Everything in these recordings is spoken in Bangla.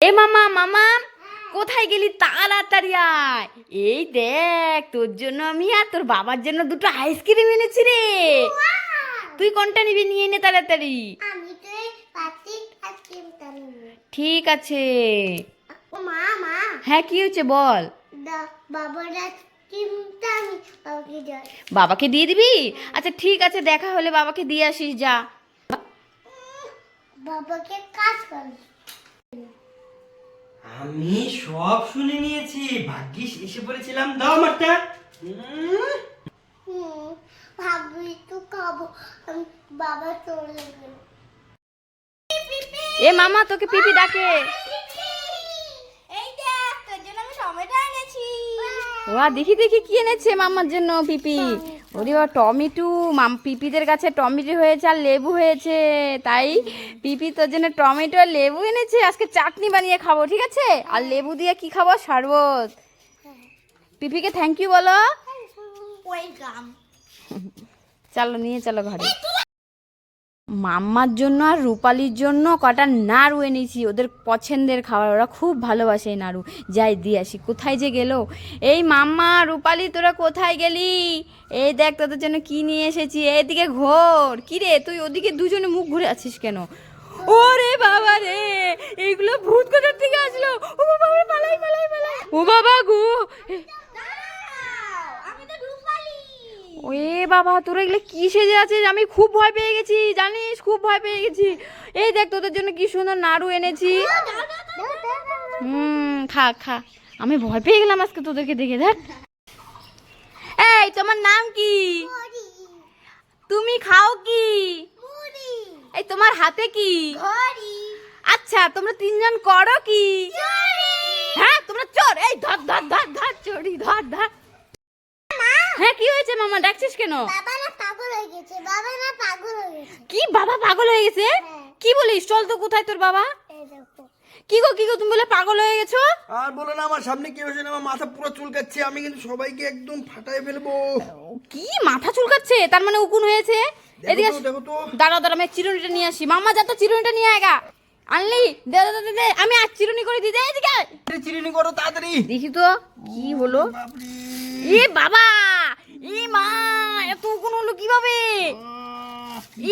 এ মামা মামা কোথায় গেলি তাড়াতাড়ি আয়? এই দেখ তোর জন্য আমি আর তোর বাবার জন্য দুটো আইসক্রিম এনেছি রে। তুই কোনটা নিবি? নিয়ে নে তাড়াতাড়ি। ঠিক আছে। হ্যাঁ কি হয়েছে বল? বাবাকে দিয়ে দিবি? আচ্ছা ঠিক আছে দেখা হলে বাবাকে দিয়ে আসিস যা। বাবাকে কাজ কর আমি সব শুনে নিয়েছি। ভাগ্যিস এসে পড়েছিলাম। দাও আমারটা। ভাবি তো খাব। বাবা চলে গেল। এ মামা তোকে পিপি ডাকে। এই দেখ তোর জন্য আমি টমেটো এনেছি। ওয়া দেখি দেখি কি এনেছে মামার জন্য পিপি। ওরে টমেটো মাম পিপিদের কাছে টমেটো হয়েছে আর লেবু হয়েছে। তাই পিপি তোর জন্য টমেটো আর লেবু এনেছে আজকে চাটনি বানিয়ে খাব ঠিক আছে? আর লেবু দিয়ে কি খাব? শরবত। পিপিকে থ্যাংক ইউ বলো। চলো নিয়ে চলো ঘরে। মাম্মার জন্য আর রূপালির জন্য কটা নাড়ু এনেছি। ওদের পছন্দের খাবার। ওরা খুব ভালোবাসে এই নাড়ু। যাই, দিয়ে আসি। কোথায় যে গেল? এই মাম্মা, রূপালি, তোরা কোথায় গেলি? এই দেখ, তোদের জন্য কি নিয়ে এসেছি। এইদিকে ঘোর। কি রে, তুই ওদিকে দুজনে মুখ ঘুরে আছিস কেন? ওরে বাবা রে, এইগুলো ভূত কোথার থেকে আসলো? ও বাবা পালাই পালাই পালাই। ও বাবা গো এ- আমি তো রূপালি ওয়ে বাবা তোরা এগুলো কি সেজে আছিস? আমি খুব ভয় পেয়ে গেছি জানিস? খুব ভয় পেয়ে গেছি। এই দেখ তোদের জন্য কি সুন্দর নাড়ু এনেছি। হুম খা খা। আমি ভয় পেয়ে গেলাম আজকে তোদেরকে দেখে দেখ। এই তোমার নাম কি? তুমি খাও কি? এই তোমার হাতে কি? আচ্ছা তোমরা তিনজন করো কি? হ্যাঁ তোমরা চোর এই ধর ধর ধর ধর চোরি ধর ধর। হ্যাঁ কি হয়েছে মামা? ডাকছিস কেন? বাবা না পাগল হয়ে গেছে বাবা না পাগল হয়ে গেছে। কি বাবা পাগল হয়ে গেছে? হ্যাঁ। কি বলিস? চল তো কোথায় তোর বাবা? কি গো কি গো তুমি বলে পাগল হয়ে গেছো? আর বলো না আমার সামনে কি হয়েছে আমার মাথা পুরো চুলকাচ্ছে আমি কিন্তু সবাইকে একদম ফাটাই ফেলব। কি মাথা চুলকাচ্ছে? তার মানে উকুন হয়েছে? এদিকে দেখো তো, দেখো তো। দাঁড়া দাঁড়া আমি চিরুনিটা নিয়ে আসি। মামা যা তো চিরুনিটা নিয়ে আয়গা আনলি দে দে, দে, আমি আজ চিরুনি করে দিতে এদিকে। আরে চিরিনি করো তাড়াতাড়ি। দেখি তো কি হলো? এ বাবা এ মা এত উকুন হলো কীভাবে?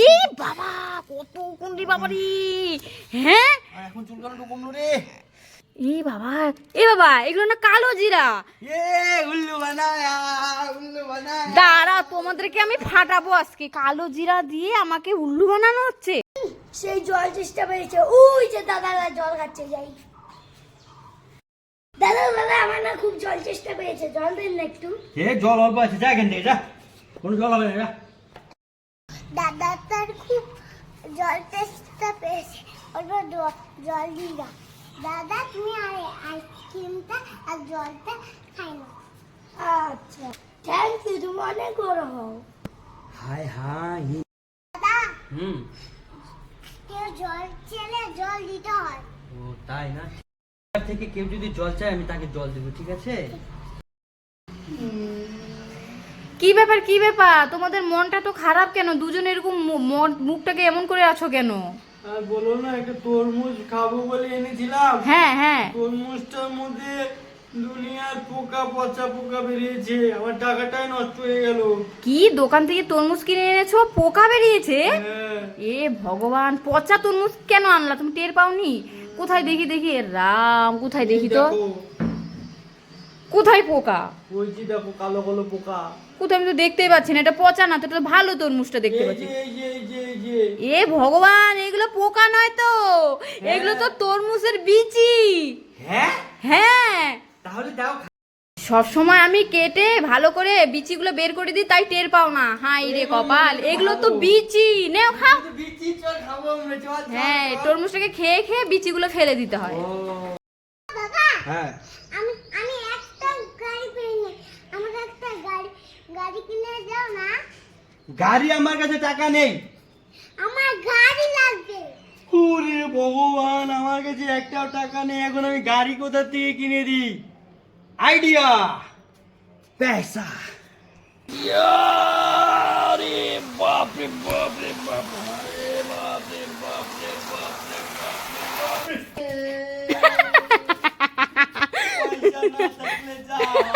এ বাবা কত রে হ্যাঁ? আর এখন চুলকানোটা কমলো রে এ বাবা এ বাবা এগুলো না কালো জিরা। এ উল্লু বানায়া উল্লু বানায়া। দাঁড়া তোমাদেরকে আমি ফাটাবো আজকে। কালো জিরা দিয়ে আমাকে উল্লু বানানো হচ্ছে। সেই জল চেষ্টা পেয়েছে। ওই যে দাদারা জল খাচ্ছে যাই। দাদা দাদা আমার না খুব জল চেষ্টা পেয়েছে। জল দেন না একটু। এ জল অল্প আছে যা এখান থেকে যা। কোনো জল হবে না দাদা তার খুব জল চেষ্টা পেয়েছে। অল্প জল দিই না। দাদা তুমি আর আইসক্রিমটা আর জলটা খাই না। আচ্ছা থ্যাংক ইউ তুমি অনেক বড় হও। হায় হায় দাদা হুম। কেউ জল চেলে জল দিতে হয়। ও তাই না? থেকে কেউ যদি জল চায় আমি তাকে জল দেবো ঠিক আছে? কি ব্যাপার কি ব্যাপার? তোমাদের মনটা তো খারাপ কেন? দুজনে এরকম মুখটাকে এমন করে আছো কেন? আর বলো না একটা তরমুজ খাব বলে এনেছিলাম। হ্যাঁ হ্যাঁ। তরমুজটার মধ্যে দুনিয়ার পোকা পচা পোকা বেরিয়েছে। আমার টাকাটাই নষ্ট হয়ে গেল। কি? দোকান থেকে তরমুজ কিনে এনেছো? পোকা বেরিয়েছে? হ্যাঁ। এ ভগবান পচা তরমুজ কেন আনলা? তুমি টের পাওনি? কোথায় দেখি দেখি? রাম কোথায় দেখি তো? কোথায় পোকা? ওই যে দেখো কালো কালো পোকা। কোথায় আমি তো দেখতেই পাচ্ছি না এটা পচা না তো এটা তো ভালো তরমুজটা দেখতে পাচ্ছি যে এই যে এই যে এই যে। এ ভগবান এগুলো পোকা নয় তো। এগুলো তো তরমুজের বিচি। হ্যাঁ? হ্যাঁ। তাহলে দাও সব সময় আমি কেটে ভালো করে বিচিগুলো বের করে দিই তাই টের পাও না। হাই রে কপাল এগুলো তো বিচি। নেও খাও। বিচি চল খাব আমরা চল চল, হ্যাঁ। তরমুজটাকে খেয়ে খেয়ে বিচিগুলো ফেলে দিতে হয়। ও। বাবা। হ্যাঁ আমি আমি একটা গাড়ি কিনে আমাকে একটা গাড়ি গাড়ি কিনে দাও না গাড়ি আমার কাছে টাকা নেই। আমার গাড়ি লাগবে। ওরে ভগবান আমার কাছে একটাও টাকা নেই। এখন আমি গাড়ি কোথা থেকে কিনে দিই? আইডিয়া পয়সা আরে বাপ রে বাপ রে বাপ রে বাপ রে বাপ রে বাপ রে বাপ রে বাপ রে না থাকলে যাও